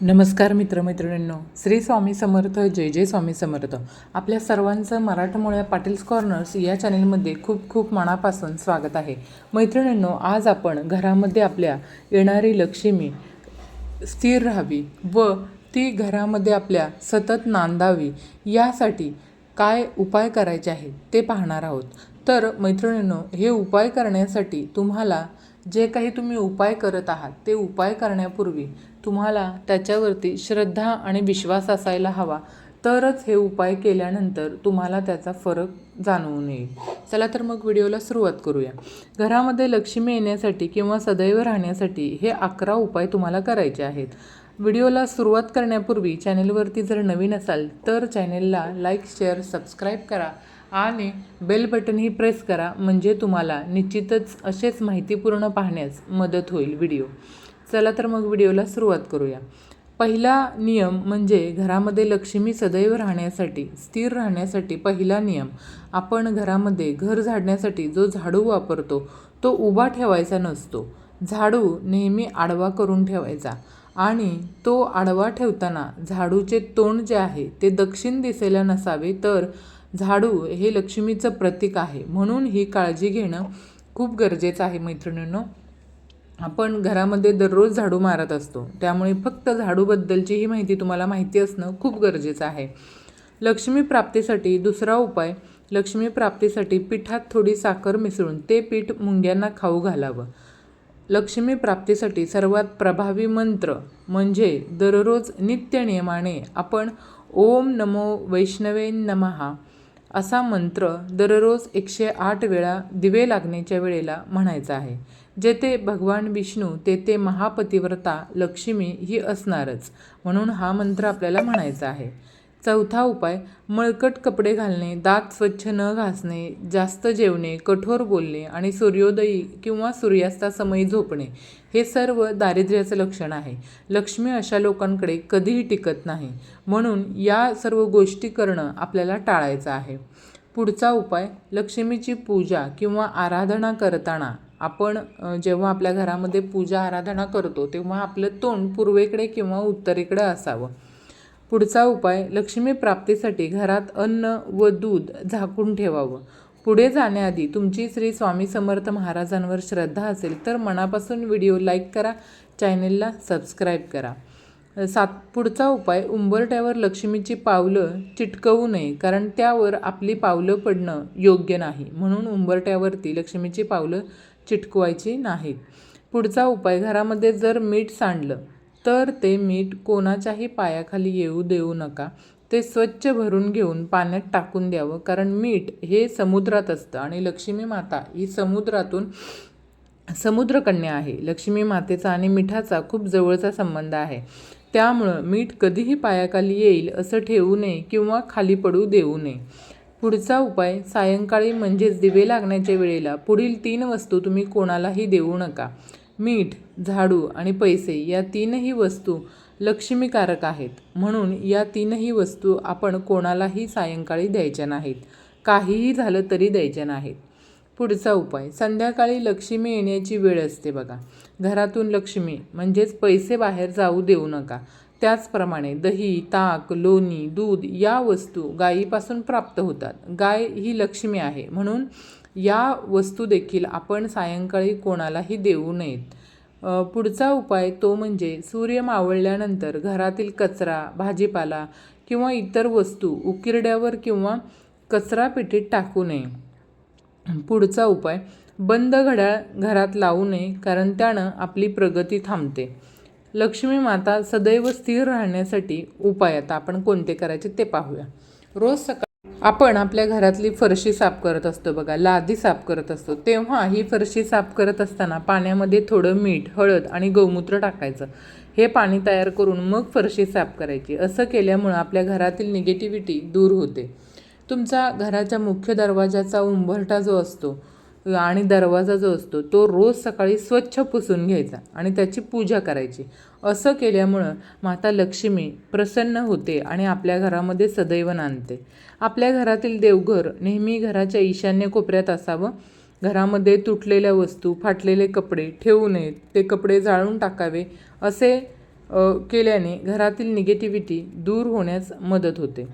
नमस्कार मित्रमैत्रिणींनो. श्री स्वामी समर्थ जय जय स्वामी समर्थ. आपल्या सर्वांचं मराठमोळ्या पाटील्स कॉर्नर्स या चॅनेलमध्ये खूप खूप मनापासून स्वागत आहे. मैत्रिणींनो आज आपण घरामध्ये आपल्या येणारी लक्ष्मी स्थिर राहावी व ती घरामध्ये आपल्या सतत नांदावी यासाठी काय उपाय करायचे आहेत ते पाहणार आहोत. तर मैत्रिणींनो हे उपाय करण्यासाठी तुम्हाला जे काही तुम्ही उपाय करत आहात ते उपाय करण्यापूर्वी तुम्हाला त्याच्यावरती श्रद्धा आणि विश्वास असायला हवा. तरच हे उपाय केल्यानंतर तुम्हाला त्याचा फरक जाणवून येईल. चला तर मग व्हिडिओला सुरुवात करूया. घरामध्ये लक्ष्मी येण्यासाठी किंवा सदैव राहण्यासाठी हे अकरा उपाय तुम्हाला करायचे आहेत. व्हिडिओला सुरुवात करण्यापूर्वी चॅनेलवरती जर नवीन असाल तर चॅनेलला लाईक शेअर सबस्क्राईब करा आणि बेल बटनही प्रेस करा. म्हणजे तुम्हाला निश्चितच असेच माहितीपूर्ण पाहण्यास मदत होईल व्हिडिओ. चला तर मग व्हिडिओला सुरुवात करूया. पहिला नियम म्हणजे घरामध्ये लक्ष्मी सदैव राहण्यासाठी स्थिर राहण्यासाठी पहिला नियम. आपण घरामध्ये घर झाडण्यासाठी जो झाडू वापरतो तो उभा ठेवायचा नसतो. झाडू नेहमी आडवा करून ठेवायचा आणि तो आडवा ठेवताना झाडूचे तोंड जे आहे ते दक्षिण दिशेला नसावे तर झाडू हे लक्ष्मीचं प्रतीक आहे. म्हणून ही काळजी घेणं खूप गरजेचं आहे मैत्रिणींनो. आपण घरामध्ये दररोज झाडू मारत असतो. त्यामुळे फक्त झाडूबद्दलची ही माहिती तुम्हाला माहिती असणं खूप गरजेचं आहे. लक्ष्मी प्राप्तीसाठी दुसरा उपाय लक्ष्मी प्राप्तीसाठी पिठात थोडी साखर मिसळून ते पीठ मुंग्यांना खाऊ घालावं. लक्ष्मी प्राप्तीसाठी सर्वात प्रभावी मंत्र म्हणजे दररोज नित्यनियमाने आपण ओम नमो वैष्णवे नमहा असा मंत्र दररोज एकशे आठ वेळा दिवे लागण्याच्या वेळेला म्हणायचा आहे. जेथे भगवान विष्णू तेथे महापतिव्रता लक्ष्मी ही असणारच. म्हणून हा मंत्र आपल्याला म्हणायचा आहे. चौथा उपाय मळकट कपडे घालणे दात स्वच्छ न घासणे जास्त जेवणे कठोर बोलणे आणि सूर्योदयी किंवा सूर्यास्तासमयी झोपणे हे सर्व दारिद्र्याचं लक्षण आहे. लक्ष्मी अशा लोकांकडे कधीही टिकत नाही. म्हणून या सर्व गोष्टी करणं आपल्याला टाळायचं आहे. पुढचा उपाय लक्ष्मीची पूजा किंवा आराधना करताना आपण जेव्हा आपल्या घरामध्ये पूजा आराधना करतो तेव्हा आपलं तोंड पूर्वेकडे किंवा उत्तरेकडे असावं. पुढचा उपाय लक्ष्मी प्राप्तीसाठी घरात अन्न व दूध झाकून ठेवावं. पुढे जाण्याआधी तुमची श्री स्वामी समर्थ महाराजांवर श्रद्धा असेल तर मनापासून व्हिडिओ लाईक करा चॅनेलला सबस्क्राईब करा. सात पुढचा उपाय उंबरट्यावर लक्ष्मीची पावलं चिटकवू नये कारण त्यावर आपली पावलं पडणं योग्य नाही. म्हणून उंबरट्यावरती लक्ष्मीची पावलं चिटकवायची नाहीत. पुढचा उपाय घरामध्ये जर मीठ सांडलं तर ते मीठ कोणाच्याही पायाखाली येऊ देऊ नका. ते स्वच्छ भरून घेऊन पाण्यात टाकून द्यावं कारण मीठ हे समुद्रात असतं आणि लक्ष्मी माता ही समुद्रातून समुद्रकन्या आहे. लक्ष्मी मातेचा आणि मिठाचा खूप जवळचा संबंध आहे. त्यामुळं मीठ कधीही पायाखाली येईल असं ठेवू नये किंवा खाली पडू देऊ नये. पुढचा उपाय सायंकाळी म्हणजेच दिवे लागण्याच्या वेळेला पुढील तीन वस्तू तुम्ही कोणालाही देऊ नका. मीठ झाडू आणि पैसे या तीनही वस्तू लक्ष्मीकारक आहेत. म्हणून या तीनही वस्तू आपण कोणालाही सायंकाळी द्यायच्या नाहीत. काहीही झालं तरी द्यायच्या नाहीत. पुढचा उपाय संध्याकाळी लक्ष्मी येण्याची वेळ असते बघा. घरातून लक्ष्मी म्हणजेच पैसे बाहेर जाऊ देऊ नका. त्याचप्रमाणे दही ताक लोणी दूध या वस्तू गायीपासून प्राप्त होतात. गाय ही लक्ष्मी आहे. म्हणून या वस्तू देखील आपण सायंकाळी कोणालाही देऊ नयेत. पुढचा उपाय तो म्हणजे सूर्य मावळल्यानंतर घरातील कचरा भाजीपाला किंवा इतर वस्तू उकिरड्यावर किंवा कचरा पेटीत टाकू नये. पुढचा उपाय बंद घड्याळ घरात लावू नये कारण त्यानं आपली प्रगती थांबते. लक्ष्मी माता सदैव स्थिर राहण्यासाठी उपाय आता आपण कोणते करायचे ते पाहूया. रोज सकाळ आपण आपल्या घरातली फरशी साफ करत असतो बघा लादी साफ करत असतो. तेव्हा ही फरशी साफ करत असताना पाण्यामध्ये थोडं मीठ हळद आणि गौमूत्र टाकायचं. हे पाणी तयार करून मग फरशी साफ करायची. असं केल्यामुळं आपल्या घरातील निगेटिव्हिटी दूर होते. तुमचा घराच्या मुख्य दरवाजाचा उंबरठा जो असतो आणि दरवाजा जो असतो तो रोज सकाळी स्वच्छ पुसून घ्यायचा आणि त्याची पूजा करायची. असं केल्यामुळं माता लक्ष्मी प्रसन्न होते आणि आपल्या घरामध्ये सदैव नांदते. आपल्या घरातील देवघर नेहमी घराच्या ईशान्य कोपऱ्यात असावं. घरामध्ये तुटलेल्या वस्तू फाटलेले कपडे ठेवू नयेत ते कपडे जाळून टाकावे असे केल्याने घरातील निगेटिव्हिटी दूर होण्यास मदत होते.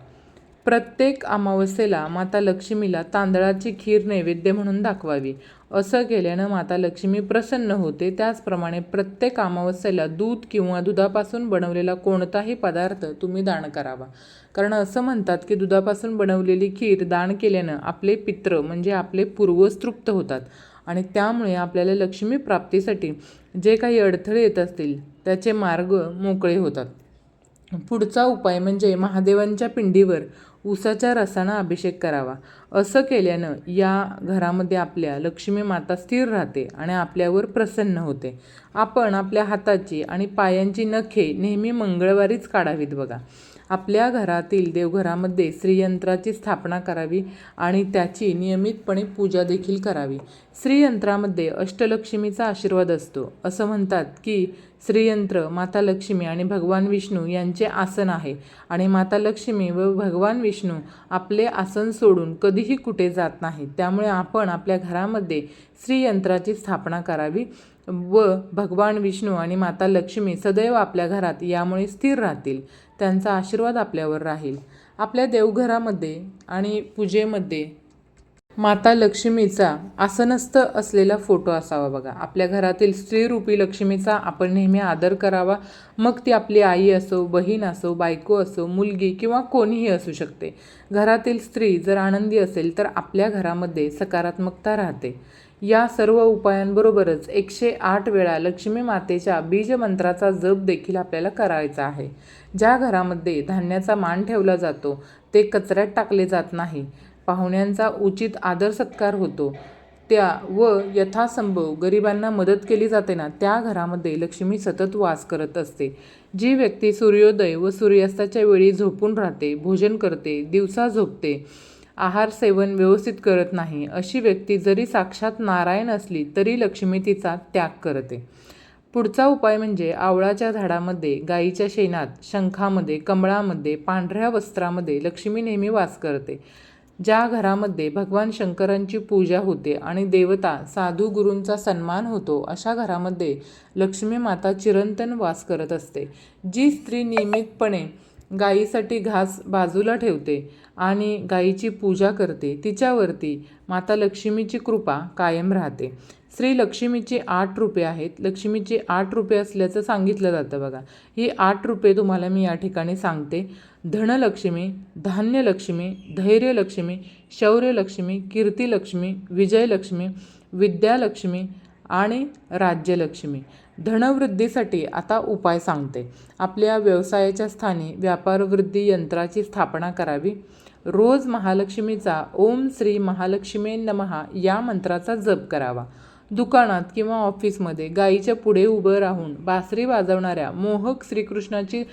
प्रत्येक अमावस्येला माता लक्ष्मीला तांदळाची खीर नैवेद्य म्हणून दाखवावी. असं केल्यानं माता लक्ष्मी प्रसन्न होते. त्याचप्रमाणे प्रत्येक अमावस्येला दूध किंवा दुधापासून बनवलेला कोणताही पदार्थ तुम्ही दान करावा. कारण असं म्हणतात की दुधापासून बनवलेली खीर दान केल्यानं आपले पित्र म्हणजे आपले पूर्वज तृप्त होतात. आणि त्यामुळे आपल्याला लक्ष्मी प्राप्तीसाठी जे काही अडथळे येत असतील त्याचे मार्ग मोकळे होतात. पुढचा उपाय म्हणजे महादेवांच्या पिंडीवर उसाच्या रसानं अभिषेक करावा. असं केल्यानं या घरामध्ये आपल्या लक्ष्मी माता स्थिर राहते आणि आपल्यावर प्रसन्न होते. आपण आपल्या हाताची आणि पायांची नखे नेहमी मंगळवारीच काढावीत बघा. आपल्या घरातील देवघरामध्ये श्रीयंत्राची स्थापना करावी आणि त्याची नियमितपणे पूजा देखील करावी. श्रीयंत्रामध्ये अष्टलक्ष्मीचा आशीर्वाद असतो. असं म्हणतात की श्रीयंत्र माता लक्ष्मी आणि भगवान विष्णू यांचे आसन आहे आणि माता लक्ष्मी व भगवान विष्णू आपले आसन सोडून कधीही कुठे जात नाहीत. त्यामुळे आपण आपल्या घरामध्ये श्रीयंत्राची स्थापना करावी व भगवान विष्णू आणि माता लक्ष्मी सदैव आपल्या घरात यामुळे स्थिर राहतील. त्यांचा आशीर्वाद आपल्यावर राहील. आपल्या देवघरामध्ये आणि पूजेमध्ये माता लक्ष्मीचा आसनस्थ असलेला फोटो असावा बघा. आपल्या घरातील स्त्रीरूपी लक्ष्मीचा आपण नेहमी आदर करावा. मग ती आपली आई असो बहीण असो बायको असो मुलगी किंवा कोणीही असू शकते. घरातील स्त्री जर आनंदी असेल तर आपल्या घरामध्ये सकारात्मकता राहते. या सर्व उपायांबरोबरच एकशे आठ वेळा लक्ष्मी मातेच्या बीजमंत्राचा जप देखील आपल्याला करायचा आहे. ज्या घरामध्ये धान्याचा मान ठेवला जातो ते कचऱ्यात टाकले जात नाही. पाहुण्यांचा उचित आदर सत्कार होतो. त्या व यथासंभव गरिबांना मदत केली जाते ना त्या घरामध्ये लक्ष्मी सतत वास करत असते. जी व्यक्ती सूर्योदय व सूर्यास्ताच्या वेळी झोपून राहते भोजन करते दिवसा झोपते आहार सेवन व्यवस्थित करत नाही. अशी व्यक्ती जरी साक्षात नारायण असली तरी लक्ष्मी तिचा त्याग करते. पुढचा उपाय म्हणजे आवळाच्या झाडामध्ये गाईच्या शेणात शंखामध्ये कमळामध्ये पांढऱ्या वस्त्रामध्ये लक्ष्मी नेहमी वास करते. ज्या घरामध्ये भगवान शंकरांची पूजा होते आणि देवता साधू गुरूंचा सन्मान होतो अशा घरामध्ये लक्ष्मी माता चिरंतन वास करत असते. जी स्त्री नियमितपणे गाईसाठी घास बाजूला ठेवते आणि गाईची पूजा करते. तिच्यावरती माता लक्ष्मीची कृपा कायम राहते. श्री लक्ष्मीची आठ रुपये आहेत. लक्ष्मीची आठ रुपये असल्याचं सांगितलं जातं बघा. ही आठ रुपये तुम्हाला मी या ठिकाणी सांगते. धनलक्ष्मी धान्यलक्ष्मी धैर्यलक्ष्मी शौर्यलक्ष्मी कीर्तीलक्ष्मी विजयलक्ष्मी विद्यालक्ष्मी आणि राज्यलक्ष्मी. धनवृद्धीसाठी आता उपाय सांगते. आपल्या व्यवसायाच्या स्थानी व्यापारवृद्धी यंत्राची स्थापना करावी. रोज महालक्ष्मीचा ओम श्री महालक्ष्मी नमहा या मंत्राचा जप करावा. दुकानात किंवा ऑफिसमध्ये गाईच्या पुढे उभं राहून बासरी वाजवणाऱ्या मोहक श्रीकृष्णाची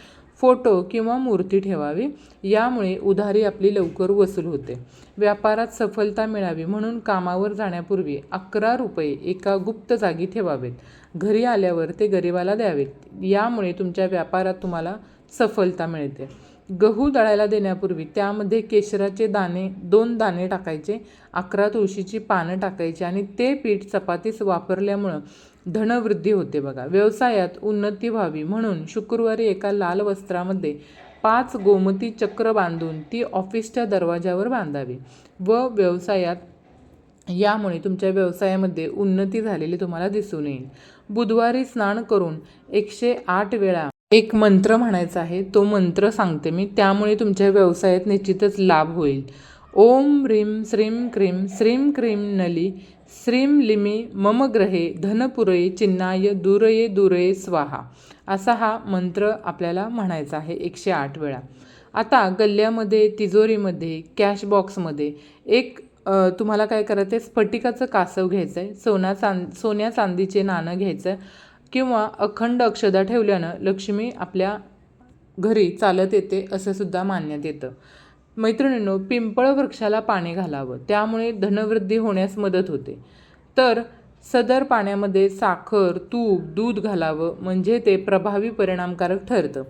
फोटो किंवा मूर्ती ठेवावी. यामुळे उधारी आपली लवकर वसूल होते. व्यापारात सफलता मिळावी म्हणून कामावर जाण्यापूर्वी अकरा रुपये एका गुप्त जागी ठेवावेत. घरी आल्यावर ते गरिबाला द्यावेत. यामुळे तुमच्या व्यापारात तुम्हाला सफलता मिळते. गहू दळायला देण्यापूर्वी त्यामध्ये केशराचे दाणे दोन दाणे टाकायचे अकरा तुळशीची पानं टाकायची आणि ते पीठ चपातीस वापरल्यामुळं धनवृद्धी होते बघा. व्यवसायात उन्नती व्हावी म्हणून शुक्रवारी एका लाल वस्त्रामध्ये पाच गोमती चक्र बांधून ती ऑफिसच्या दरवाजावर बांधावी व व्यवसायात यामुळे तुमच्या व्यवसायामध्ये उन्नती झालेली तुम्हाला दिसून येईल. बुधवारी स्नान करून एकशे आठ वेळा एक मंत्र म्हणायचा आहे. तो मंत्र सांगते मी. त्यामुळे तुमच्या व्यवसायात निश्चितच लाभ होईल. ओम ह्रीं श्रीं क्रीं श्रीं क्रीं नली श्रीं लिमी मम ग्रहे धनपुरये चिन्नाय दूरये दूरये स्वाहा. असा हा मंत्र आपल्याला म्हणायचा आहे एकशे आठ वेळा. आता गल्ल्यामध्ये तिजोरीमध्ये कॅश बॉक्समध्ये एक तुम्हाला काय करायचं आहे स्फटिकाचं कासव घ्यायचं आहे सोना चांद सोन्या चांदीचे नाणं घ्यायचं आहे किंवा अखंड अक्षदा ठेवल्यानं लक्ष्मी आपल्या घरी चालत येते असं सुद्धा मानण्यात येतं. मैत्रिणींनो पिंपळ वृक्षाला पाणी घालावं. त्यामुळे धनवृद्धी होण्यास मदत होते. तर सदर पाण्यामध्ये साखर तूप दूध घालावं म्हणजे ते प्रभावी परिणामकारक ठरतं.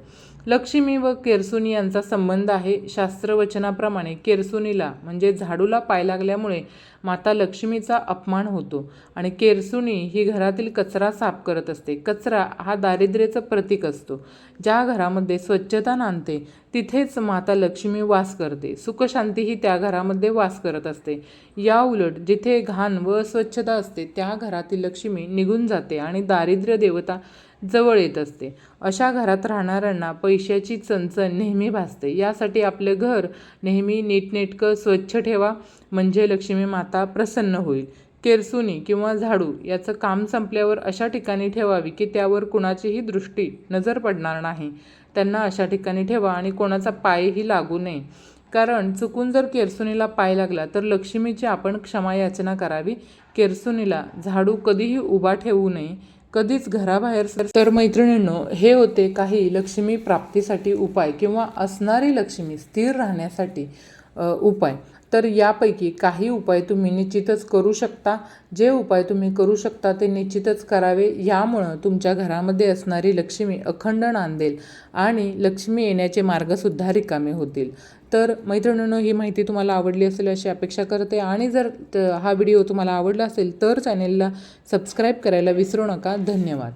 लक्ष्मी व केरसुनी यांचा संबंध आहे शास्त्रवचनाप्रमाणे. केरसुनीला म्हणजे झाडूला पाय लागल्यामुळे माता लक्ष्मीचा अपमान होतो आणि केरसुनी ही घरातील कचरा साफ करत असते. कचरा हा दारिद्र्याचं प्रतीक असतो. ज्या घरामध्ये स्वच्छता नांदते तिथेच माता लक्ष्मी वास करते. सुखशांती ही त्या घरामध्ये वास करत असते. या उलट जिथे घाण व अस्वच्छता असते त्या घरातील लक्ष्मी निघून जाते आणि दारिद्र्य देवता जवळ येत असते. अशा घरात राहणाऱ्यांना पैशाची चणचण नेहमी भासते. यासाठी आपले घर नेहमी नीटनेटकं स्वच्छ ठेवा म्हणजे लक्ष्मी माता प्रसन्न होईल. केरसुनी किंवा झाडू याचं काम संपल्यावर अशा ठिकाणी ठेवावी की त्यावर कुणाचीही दृष्टी नजर पडणार नाही. त्यांना अशा ठिकाणी ठेवा आणि कोणाचा पायही लागू नये. कारण चुकून जर केरसुनीला पाय लागला तर लक्ष्मीची आपण क्षमा याचना करावी. केरसुनीला झाडू कधीही उभा ठेवू नये. कधीच घराबाहेर तर मैत्रिणींनो हे होते काही लक्ष्मी प्राप्तीसाठी उपाय किंवा असणारी लक्ष्मी स्थिर राहण्यासाठी उपाय. तर यापैकी काही उपाय तुम्ही निश्चितच करू शकता. जे उपाय तुम्ही करू शकता ते निश्चितच करावे. यामुळं तुमच्या घरामध्ये असणारी लक्ष्मी अखंड नांदेल आणि लक्ष्मी येण्याचे मार्गसुद्धा रिकामे होतील. तर मैत्रिणींनो ही माहिती तुम्हाला आवडली असेल अशी अपेक्षा करते. आणि जर त- हा व्हिडिओ तुम्हाला आवडला असेल तर चॅनेलला सबस्क्राईब करायला विसरू नका. धन्यवाद.